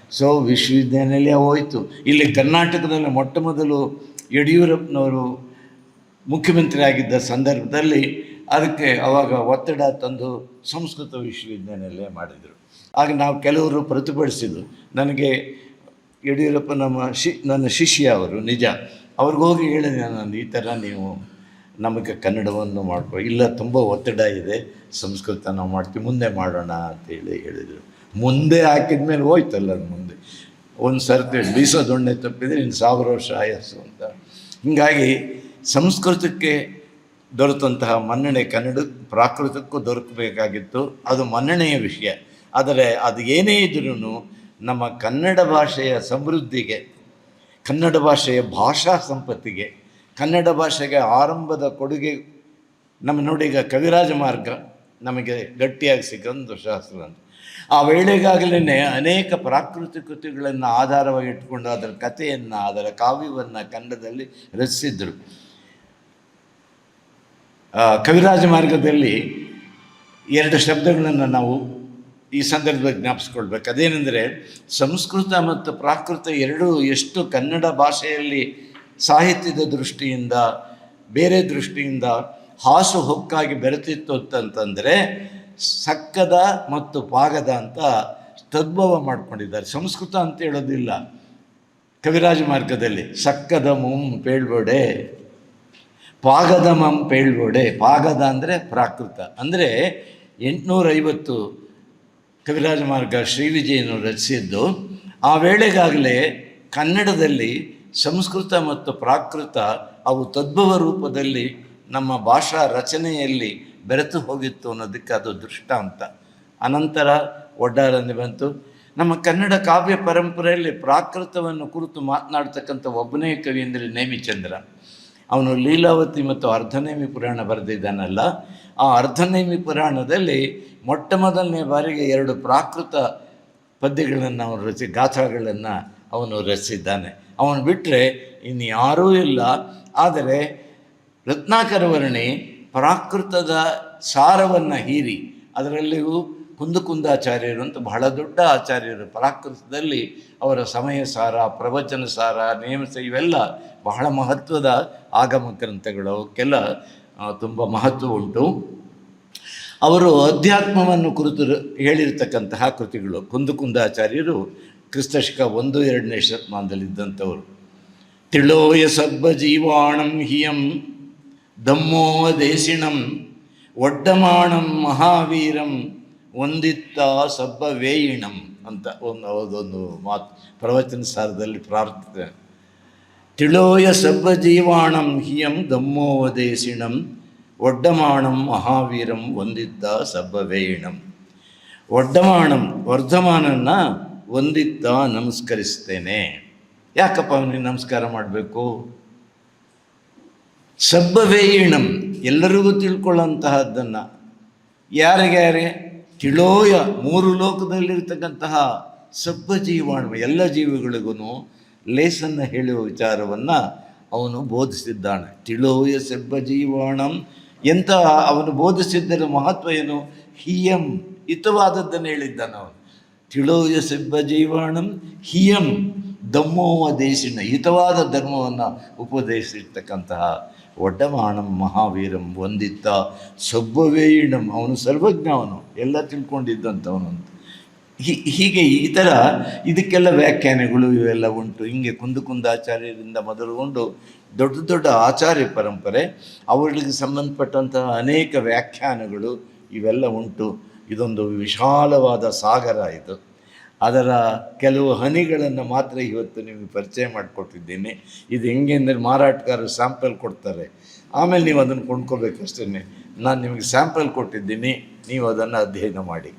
Speaker 1: ಸೊ ವಿಶ್ವವಿದ್ಯಾನಿಲಯ ಹೋಯಿತು. ಇಲ್ಲಿ ಕರ್ನಾಟಕದಲ್ಲಿ ಮೊಟ್ಟ ಮೊದಲು ಯಡಿಯೂರಪ್ಪನವರು ಮುಖ್ಯಮಂತ್ರಿ ಆಗಿದ್ದ ಸಂದರ್ಭದಲ್ಲಿ ಅದಕ್ಕೆ ಅವಾಗ ಒತ್ತಡ ತಂದು ಸಂಸ್ಕೃತ ವಿಶ್ವವಿದ್ಯಾನಿಲಯ ಮಾಡಿದರು. ಆಗ ನಾವು ಕೆಲವರು ಪ್ರತಿಭಟಿಸಿದ್ದು ನನಗೆ ಯಡಿಯೂರಪ್ಪ ನಮ್ಮ ಶಿ, ನನ್ನ ಶಿಷ್ಯ ಅವರು, ನಿಜ. ಅವ್ರಿಗೆ ಹೋಗಿ ಹೇಳಿದೆ ನಾನು, ಈ ಥರ ನೀವು ನಮಗೆ ಕನ್ನಡವನ್ನು ಮಾಡ್ಕೊ, ಇಲ್ಲ ತುಂಬ ಒತ್ತಡ ಇದೆ ಸಂಸ್ಕೃತ ನಾವು ಮಾಡ್ತೀವಿ ಮುಂದೆ ಮಾಡೋಣ ಅಂತೇಳಿ ಹೇಳಿದರು. ಮುಂದೆ ಹಾಕಿದ ಮೇಲೆ ಹೋಯ್ತಲ್ಲ ಮುಂದೆ. ಒಂದು ಸರ್ತಿ ಬೀಸೋ ದೊಣ್ಣೆ ತಪ್ಪಿದರೆ ಇನ್ನು ಸಾವಿರ ವರ್ಷ ಆಯಸ್ಸು ಅಂತ. ಹೀಗಾಗಿ ಸಂಸ್ಕೃತಕ್ಕೆ ದೊರೆತಂತಹ ಮನ್ನಣೆ ಕನ್ನಡ ಪ್ರಾಕೃತಕ್ಕೂ ದೊರಕಬೇಕಾಗಿತ್ತು. ಅದು ಮನ್ನಣೆಯ ವಿಷಯ. ಆದರೆ ಅದು ಏನೇ ಇದ್ರೂ ನಮ್ಮ ಕನ್ನಡ ಭಾಷೆಯ ಸಮೃದ್ಧಿಗೆ ಕನ್ನಡ ಭಾಷೆಯ ಭಾಷಾ ಸಂಪತ್ತಿಗೆ, ಕನ್ನಡ ಭಾಷೆಗೆ ಆರಂಭದ ಕೊಡುಗೆ ನಮ್ಮ ನೋಡಿ ಈಗ ಕವಿರಾಜ ಮಾರ್ಗ ನಮಗೆ ಗಟ್ಟಿಯಾಗಿ ಸಿಕ್ಕಂದು ಶಾಸ್ತ್ರ ಅಂತ. ಆ ವೇಳೆಗಾಗಲೇ ಅನೇಕ ಪ್ರಾಕೃತಿಕ ಕೃತಿಗಳನ್ನು ಆಧಾರವಾಗಿ ಇಟ್ಟುಕೊಂಡು ಅದರ ಕಥೆಯನ್ನು, ಅದರ ಕಾವ್ಯವನ್ನು ಕನ್ನಡದಲ್ಲಿ ರಚಿಸಿದ್ದರು ಕವಿರಾಜ ಮಾರ್ಗದಲ್ಲಿ ಎರಡು ಶಬ್ದಗಳನ್ನು ನಾವು ಈ ಸಂದರ್ಭದಲ್ಲಿ ಜ್ಞಾಪಿಸ್ಕೊಳ್ಬೇಕು. ಅದೇನೆಂದರೆ ಸಂಸ್ಕೃತ ಮತ್ತು ಪ್ರಾಕೃತ ಎರಡೂ ಎಷ್ಟು ಕನ್ನಡ ಭಾಷೆಯಲ್ಲಿ ಸಾಹಿತ್ಯದ ದೃಷ್ಟಿಯಿಂದ, ಬೇರೆ ದೃಷ್ಟಿಯಿಂದ ಹಾಸು ಹೊಕ್ಕಾಗಿ ಬೆರೆತಿತ್ತು ಅಂತಂತಂದರೆ ಸಕ್ಕದ ಮತ್ತು ಪಾಗದ ಅಂತ ತದ್ಭವ ಮಾಡ್ಕೊಂಡಿದ್ದಾರೆ. ಸಂಸ್ಕೃತ ಅಂತ ಹೇಳೋದಿಲ್ಲ. ಕವಿರಾಜ ಮಾರ್ಗದಲ್ಲಿ ಸಕ್ಕದ ಮುಂ ಪೇಳ್ಬೋಡೆ, ಪಾಗದ ಮಂ ಪೇಳ್ಬೋಡೆ. ಪಾಗದ ಅಂದರೆ ಪ್ರಾಕೃತ. ಅಂದರೆ ಎಂಟುನೂರೈವತ್ತು ಕವಿರಾಜ ಮಾರ್ಗ ಶ್ರೀ ವಿಜಯನು ರಚಿಸಿದ್ದು, ಆ ವೇಳೆಗಾಗಲೇ ಕನ್ನಡದಲ್ಲಿ ಸಂಸ್ಕೃತ ಮತ್ತು ಪ್ರಾಕೃತ ಅವು ತದ್ಭವ ರೂಪದಲ್ಲಿ ನಮ್ಮ ಭಾಷಾ ರಚನೆಯಲ್ಲಿ ಬೆರೆತು ಹೋಗಿತ್ತು ಅನ್ನೋದಕ್ಕೆ ಅದು ದೃಷ್ಟಾಂತ. ಅನಂತರ ಒಡ್ಡಾರನ್ನು ಬಂತು. ನಮ್ಮ ಕನ್ನಡ ಕಾವ್ಯ ಪರಂಪರೆಯಲ್ಲಿ ಪ್ರಾಕೃತವನ್ನು ಕುರಿತು ಮಾತನಾಡ್ತಕ್ಕಂಥ ಒಬ್ಬನೇ ಕವಿ ಅಂದರೆ ನೇಮಿಚಂದ್ರ. ಅವನು ಲೀಲಾವತಿ ಮತ್ತು ಅರ್ಧನೇಮಿ ಪುರಾಣ ಬರೆದಿದ್ದಾನಲ್ಲ ಆ ಅರ್ಧನೇಮಿ ಪುರಾಣದಲ್ಲಿ ಮೊಟ್ಟ ಮೊದಲನೇ ಬಾರಿಗೆ ಎರಡು ಪ್ರಾಕೃತ ಪದ್ಯಗಳನ್ನು ಅವನು ರಚಿ ಗಾಥಾಗಳನ್ನು ಅವನು ರಚಿಸಿದ್ದಾನೆ. ಅವನು ಬಿಟ್ಟರೆ ಇನ್ನು ಯಾರೂ ಇಲ್ಲ. ಆದರೆ ರತ್ನಾಕರ ವರ್ಣಿ ಪ್ರಾಕೃತದ ಸಾರವನ್ನು ಹೀರಿ, ಅದರಲ್ಲಿಯೂ ಕುಂದಕುಂದಾಚಾರ್ಯರು ಅಂತ ಬಹಳ ದೊಡ್ಡ ಆಚಾರ್ಯರು ಪ್ರಾಕೃತದಲ್ಲಿ ಅವರ ಸಮಯ ಸಾರ, ಪ್ರವಚನ ಸಾರ, ನೇಮಸ ಇವೆಲ್ಲ ಬಹಳ ಮಹತ್ವದ ಆಗಮ ಗ್ರಂಥಗಳು. ಅವಕ್ಕೆಲ್ಲ ತುಂಬ ಮಹತ್ವ ಉಂಟು. ಅವರು ಅಧ್ಯಾತ್ಮವನ್ನು ಕುರಿತು ಹೇಳಿರ್ತಕ್ಕಂತಹ ಕೃತಿಗಳು. ಕುಂದಕುಂದಾಚಾರ್ಯರು ಕ್ರಿಸ್ತಶಕ ಒಂದು ಎರಡನೇ ಶತಮಾನದಲ್ಲಿದ್ದಂಥವರು ತಿಳೋಯ ಸಬ್ಬ ಜೀವಾಣಂ ಹಿಯಂ ದಮ್ಮೋವ ದೇಶಿಣಂ ಒಡ್ಡಮಾಣಂ ಮಹಾವೀರಂ ಒಂದಿತ್ತ ಸಬ್ಬ ವೇಯಿಣಂ ಅಂತ ಒಂದು ಅದೊಂದು ಮಾತು ಪ್ರವಚನ ಸಾರದಲ್ಲಿ ಪ್ರಾರ್ಥನೆ ತಿಳೋಯ ಸಬ್ಬ ಜೀವಾಣಂ ಹಿಯಂ ದಮ್ಮೋವ ದೇಶಿಣಂ ಒಡ್ಡಮಾಣಂ ಮಹಾವೀರಂ ಹೊಂದಿದ್ದ ಸಬ್ಬವೇಯಿಣಂ ಒಡ್ಡಮಾಣಂ ವರ್ಧಮಾನನ್ನ ಹೊಂದಿದ್ದ ನಮಸ್ಕರಿಸ್ತೇನೆ. ಯಾಕಪ್ಪ ಅವನಿಗೆ ನಮಸ್ಕಾರ ಮಾಡಬೇಕು? ಸಬ್ಬವೇಯಿಣಂ ಎಲ್ಲರಿಗೂ ತಿಳ್ಕೊಳ್ಳೋಂತಹದ್ದನ್ನು ಯಾರಿಗ್ಯಾರೆ ತಿಳೋಯ ಮೂರು ಲೋಕದಲ್ಲಿರ್ತಕ್ಕಂತಹ ಸಬ್ಬ ಜೀವಾಣು ಎಲ್ಲ ಜೀವಿಗಳಿಗೂ ಲೇಸನ್ನು ಹೇಳುವ ವಿಚಾರವನ್ನು ಅವನು ಬೋಧಿಸಿದ್ದಾನೆ. ತಿಳೋಯ ಸೆಬ್ಬ ಜೀವಾಣಂ. ಎಂತಹ ಅವನು ಬೋಧಿಸಿದ್ದರ ಮಹತ್ವ ಏನು? ಹಿಯಂ. ಹಿತವಾದದ್ದನ್ನು ಹೇಳಿದ್ದಾನೆ ಅವನು. ತಿಳೋಯ ಸೆಬ್ಬ ಜೀವಾಣಂ, ಹಿಯಂ. ದಮ್ಮೋವ ದೇಶಿನ, ಹಿತವಾದ ಧರ್ಮವನ್ನು ಉಪದೇಶಿರ್ತಕ್ಕಂತಹ ಒಡ್ಡಮಾಣಂ ಮಹಾವೀರಂ ಒಂದಿತ್ತ ಸಬ್ಬವೇಯಿಣಂ ಅವನು ಸರ್ವಜ್ಞ ಅವನು. ಎಲ್ಲ ತಿಳ್ಕೊಂಡಿದ್ದಂಥವನು ಅಂತ ಹೀ, ಹೀಗೆ ಈ ಥರ ಇದಕ್ಕೆಲ್ಲ ವ್ಯಾಖ್ಯಾನಗಳು ಇವೆಲ್ಲ ಉಂಟು. ಹಿಂಗೆ ಕುಂದು ಆಚಾರ್ಯರಿಂದ ಮೊದಲುಗೊಂಡು ದೊಡ್ಡ ದೊಡ್ಡ ಆಚಾರ್ಯ ಪರಂಪರೆ, ಅವರಿಗೆ ಸಂಬಂಧಪಟ್ಟಂತಹ ಅನೇಕ ವ್ಯಾಖ್ಯಾನಗಳು ಇವೆಲ್ಲ ಉಂಟು. ಇದೊಂದು ವಿಶಾಲವಾದ ಸಾಗರ ಇದು. ಅದರ ಕೆಲವು ಹನಿಗಳನ್ನು ಮಾತ್ರ ಇವತ್ತು ನಿಮಗೆ ಪರಿಚಯ ಮಾಡಿಕೊಟ್ಟಿದ್ದೀನಿ. ಇದು ಹೆಂಗೆ ಅಂದರೆ ಮಾರಾಟಗಾರರು ಸ್ಯಾಂಪಲ್ ಕೊಡ್ತಾರೆ. ಆಮೇಲೆ ನೀವು ಅದನ್ನು ಕೊಂಡ್ಕೋಬೇಕಷ್ಟೇ ನಾನು ನಿಮಗೆ ಸ್ಯಾಂಪಲ್ ಕೊಟ್ಟಿದ್ದೀನಿ. ನೀವು ಅದನ್ನು ಅಧ್ಯಯನ ಮಾಡಿ.